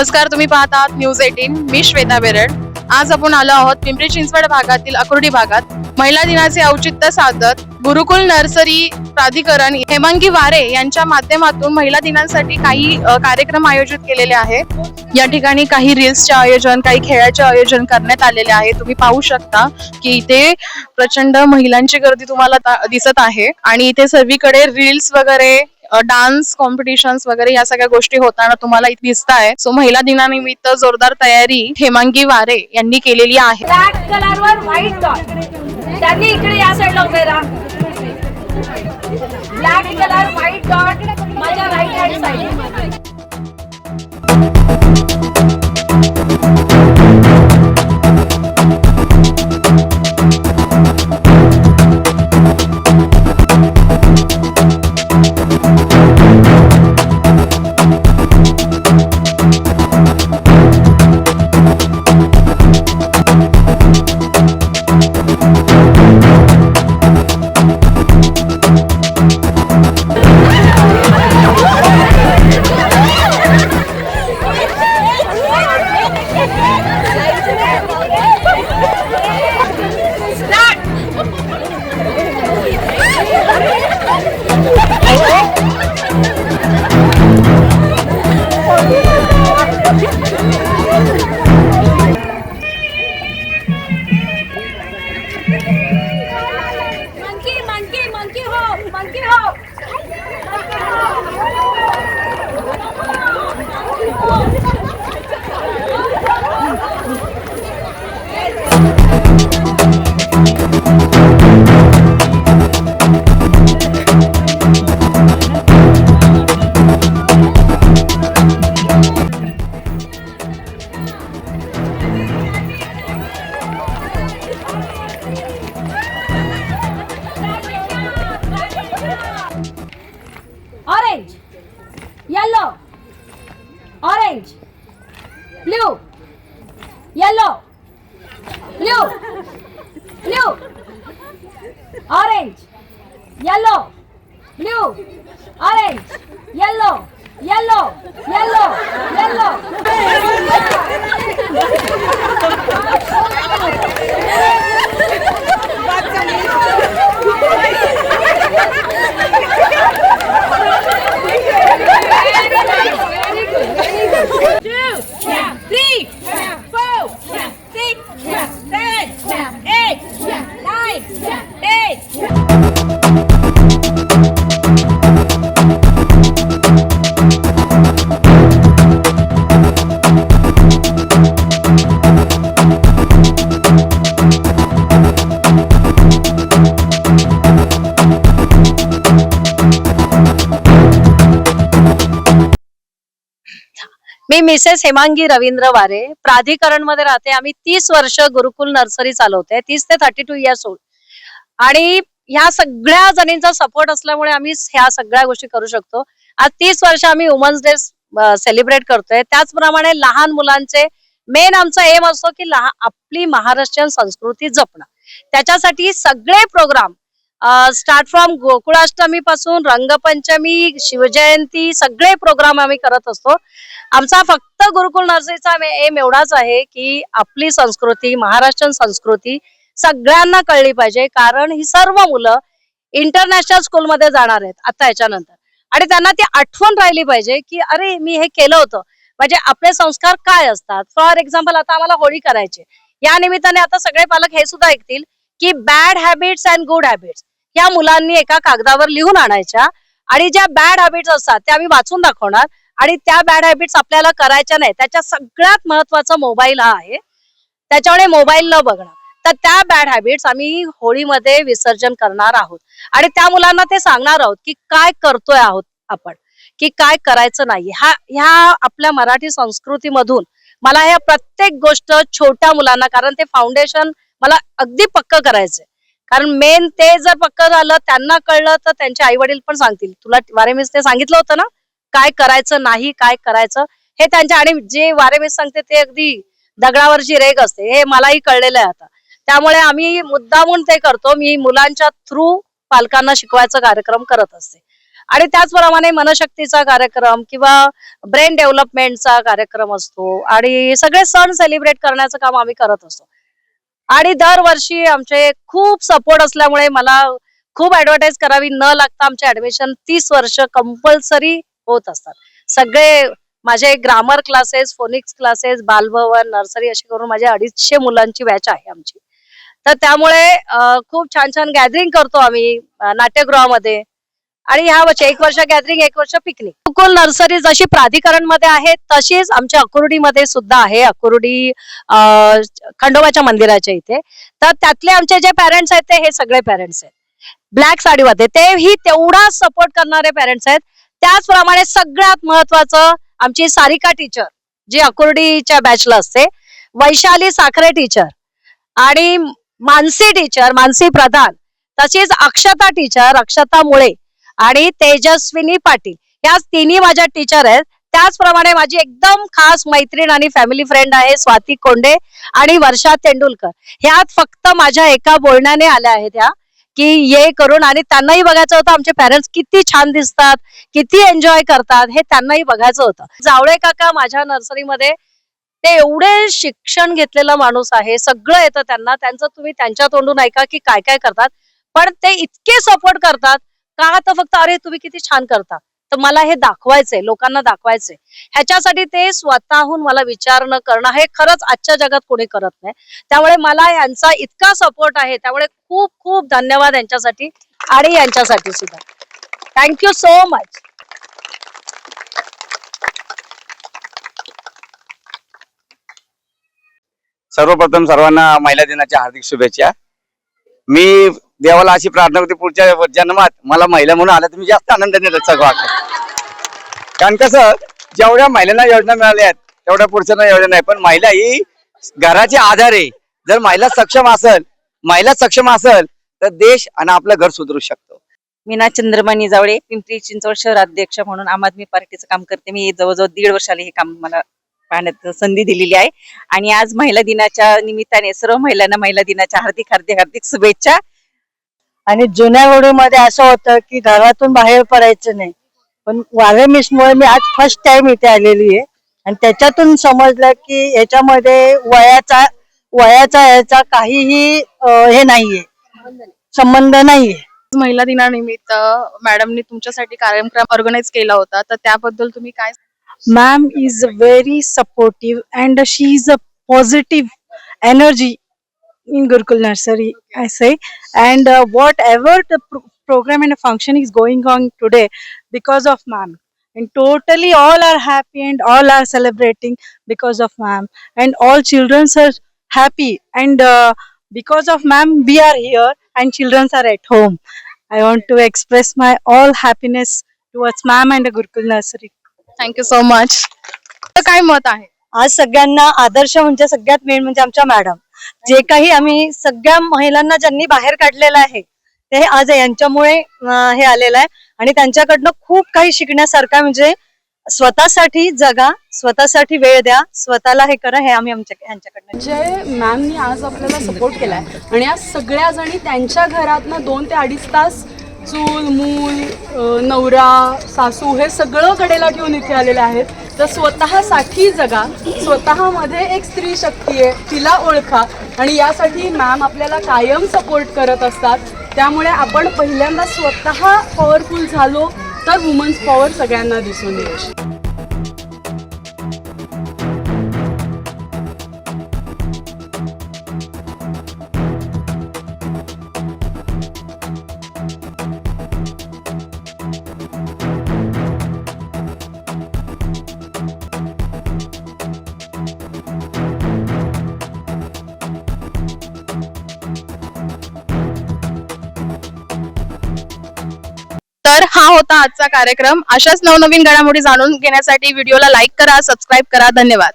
नमस्कार तुम्ही पाहत आहात न्यूज एटीन मी श्वेता बेरड. आज आपण आलो आहोत पिंपरी चिंचवड भागातील अकुर्डी भागात. महिला दिनाचे औचित्य साधत गुरुकुल नर्सरी प्राधिकरण हेमंगी वारे यांच्या माध्यमातून महिला दिनांसाठी काही कार्यक्रम आयोजित केलेले आहेत. या ठिकाणी काही रील्सचे आयोजन काही खेळाचे आयोजन करण्यात आलेले आहे. तुम्ही पाहू शकता की इथे प्रचंड महिलांची गर्दी तुम्हाला दिसत आहे. आणि इथे सर्वीकडे रील्स वगैरे डान्स कॉम्पिटिशन्स वगैरे या सगळ्या गोष्टी होताना तुम्हाला दिसत आहे सो महिला दिनानिमित्त जोरदार तयारी हेमांगी वारे यांनी केलेली आहे. त्यांनी इकडे या साईडला उभे राहा. ब्लॅक कलर व्हाईट डॉट माझ्या right hand side blue, yellow, blue, blue, orange, yellow, blue, orange, yellow, yellow, yellow, yellow. मी मिसेस हेमांगी रवींद्र वारे. प्राधिकरणमध्ये राहते. आम्ही तीस वर्ष गुरुकुल नर्सरी चालवते. तीस ते थर्टी टू इयर्स ओल्ड आणि ह्या सगळ्या जणींचा सपोर्ट असल्यामुळे आम्ही ह्या सगळ्या गोष्टी करू शकतो. आज तीस वर्ष आम्ही वुमन्स डे सेलिब्रेट करतोय. त्याचप्रमाणे लहान मुलांचे मेन आमचा एम असतो की आपली महाराष्ट्रीयन संस्कृती जपणं. त्याच्यासाठी सगळे प्रोग्राम स्टार्ट फ्रॉम गोकुळाष्टमी पासून रंगपंचमी शिवजयंती सगळे प्रोग्राम आम्ही करत असतो. आमचा फक्त गुरुकुल नर्सरीचा एम एवढाच आहे की आपली संस्कृती महाराष्ट्रीयन संस्कृती सगळ्यांना कळली पाहिजे कारण ही सर्व मुलं इंटरनॅशनल स्कूलमध्ये जाणार आहेत आता याच्यानंतर. आणि त्यांना ती आठवण राहिली पाहिजे की अरे मी हे केलं होतं. म्हणजे आपले संस्कार काय असतात? फॉर एक्झाम्पल आता आम्हाला होळी करायची या निमित्ताने आता सगळे पालक हे सुद्धा ऐकतील की bad habits and good habits या मुलांनी एका कागदावर लिहून आणायच्या. आणि ज्या बॅड हॅबिट्स असतात त्या आम्ही वाचून दाखवणार. आणि त्या बॅड हॅबिट्स आपल्याला करायच्या नाही त्याच्या सगळ्यात महत्त्वाचा मोबाईल हा आहे. त्याच्यामुळे मोबाईल न बघणं. तर त्या बॅड हॅबिट्स आम्ही होळीमध्ये विसर्जन करणार आहोत. आणि त्या मुलांना ते सांगणार आहोत की काय करतोय आहोत आपण की काय करायचं नाही. हा ह्या आपल्या मराठी संस्कृतीमधून मला ह्या प्रत्येक गोष्ट छोट्या मुलांना कारण ते फाउंडेशन मला अगदी पक्क करायचंय. कारण मेन ते जर पक्क झालं त्यांना कळलं तर त्यांचे आई वडील पण सांगतील. तुला वारे मिस ते सांगितलं होतं ना? काय करायचं नाही काय करायचं? हे त्यांच्या आणि जे वारे मिस सांगते ते अगदी दगडावरची रेग असते. हे मलाही कळलेलं आहे आता. त्यामुळे आम्ही मुद्दामून ते करतो. मी मुलांच्या थ्रू पालकांना शिकवायचा कार्यक्रम करत असते. आणि त्याचप्रमाणे मनशक्तीचा कार्यक्रम किंवा ब्रेन डेव्हलपमेंटचा कार्यक्रम असतो. आणि सगळे सण सेलिब्रेट करण्याचं काम आम्ही करत असतो. आणि दरवर्षी आमचे खूप सपोर्ट असल्यामुळे मला खूप ऍडव्हर्टाईज करावी न लागता आमचे ऍडमिशन तीस वर्ष कंपल्सरी होत असतात. सगळे माझे grammar classes phonics classes Balbhavan nursery असे करून माझ्या अडीचशे मुलांची बॅच आहे आमची. तर त्यामुळे खूप छान छान गॅदरिंग करतो आम्ही नाट्यगृहामध्ये. आणि ह्या वर्ष एक वर्ष गॅदरिंग एक वर्ष पिकनिक गुरुकुल नर्सरी जशी प्राधिकरणमध्ये आहे तशीच आमच्या अकुर्डीमध्ये सुद्धा आहे. अकुर्डी खंडोबाच्या मंदिराच्या इथे. तर त्यातले आमचे जे पेरेंट्स आहेत ते हे सगळे पॅरेंट्स आहेत. ब्लॅक साडीमध्ये. तेही तेवढाच सपोर्ट करणारे पेरेंट्स आहेत. त्याचप्रमाणे सगळ्यात महत्वाचं आमची सारिका टीचर जी अकुर्डीच्या बॅचला असते. वैशाली साखरे टीचर आणि मानसी टीचर मानसी प्रधान तशीच अक्षता टीचर अक्षता मुळे आणि तेजस्विनी पाटील. या तिन्ही माझ्या टीचर आहेत. त्याचप्रमाणे माझी एकदम खास मैत्रीण आणि फॅमिली फ्रेंड आहे स्वाती कोंडे आणि वर्षा तेंडुलकर. ह्यात फक्त माझ्या एका बोलण्याने आल्या आहेत ह्या की ये करून आणि त्यांनाही बघायचं होतं आमचे पेरेंट्स किती छान दिसतात किती एन्जॉय करतात हे त्यांनाही बघायचं होतं. जावळे काका माझ्या नर्सरीमध्ये ते एवढे शिक्षण घेतलेला माणूस आहे सगळं येतं त्यांना. त्यांचं तुम्ही त्यांच्या तोंडून ऐका की काय काय करतात. पण ते इतके सपोर्ट करतात का तर फक्त अरे तुम्ही किती छान करता. तर मला हे दाखवायचंय लोकांना दाखवायचंय. ह्याच्यासाठी ते स्वतःहून मला विचार न करणं हे खरंच आजच्या जगात कोणी करत नाही. त्यामुळे मला यांचा इतका सपोर्ट आहे. त्यामुळे खूप खूप धन्यवाद यांच्यासाठी आणि यांच्यासाठी सुद्धा. थँक्यू सो मच सर्वप्रथम सर्वांना महिला दिनाच्या हार्दिक शुभेच्छा. मी देवाला अशी प्रार्थना करते पुढच्या जन्मात मला महिला म्हणून आल्या तुम्ही जास्त आनंदाने सगळं कारण कसं जेवढ्या महिलांना योजना मिळाल्या आहेत तेवढ्या पुरुषांना योजना नाही. पण महिला ही घराचे आधार आहे. जर महिला सक्षम असेल महिला सक्षम असेल तर देश आणि आपलं घर सुधरू शकतो. मीना चंद्रमणी जावळे पिंपरी चिंचवड शहर अध्यक्ष म्हणून आम आदमी पार्टीचं काम करते. मी जवळजवळ दीड वर्षाला हे काम मला पाहण्यात संधी दिलेली आहे. आणि आज महिला दिनाच्या निमित्ताने सर्व महिलांना महिला दिनाच्या हार्दिक हार्दिक हार्दिक शुभेच्छा. आणि जुन्या मध्ये असं होतं की घरातून बाहेर पडायचं नाही. पण वारे मिसमुळे मी आज फर्स्ट टाइम इथे आलेली आहे. आणि त्याच्यातून समजलं की याच्यामध्ये वयाचा वयाचा याचा काहीही हे नाहीये. संबंध नाहीये. महिला दिनानिमित्त मॅडमनी तुमच्यासाठी कार्यक्रम ऑर्गनाईज केला होता. तर त्याबद्दल तुम्ही काय ma'am is very supportive and she is a positive energy in Gurukul Nursery, I say. And uh, whatever the pro- program and function is going on today, because of ma'am. And totally all are happy and all are celebrating because of ma'am. And all children are happy. And uh, because of ma'am, we are here and children are at home. I want to express my all happiness towards ma'am and the Gurukul Nursery. Thank you so much काय मत आहे? आज सगळ्यांना आदर्श म्हणजे सगळ्यात main म्हणजे आमच्या madam जे काही आम्ही सगळ्या महिलांना ज्यांनी बाहेर काढलेलं आहे ते आज यांच्यामुळे हे आलेलं आहे. आणि त्यांच्याकडनं खूप काही शिकण्यासारखं आहे. म्हणजे स्वतःसाठी जगा स्वतःसाठी वेळ द्या स्वतःला हे करा हे आम्ही आमच्या यांच्याकडनं जे मॅमनी आज आपल्याला सपोर्ट केलाय. आणि आज सगळ्या जणी त्यांच्या घरातनं दोन ते अडीच तास चूल मूल नवरा सासू हे सगळं कडेला घेऊन इथे आलेले आहेत. तर स्वतःसाठी जगा. स्वतःमध्ये एक स्त्री शक्ती आहे तिला ओळखा. आणि यासाठी मॅम आपल्याला कायम सपोर्ट करत असतात. त्यामुळे आपण पहिल्यांदा स्वतः पॉवरफुल झालो तर वुमन्स पॉवर सगळ्यांना दिसून येईल. तर हा होता आजचा कार्यक्रम. अशाच नवनवीन घडामोडी जाणून घेण्यासाठी व्हिडिओला लाईक करा सबस्क्राईब करा. धन्यवाद.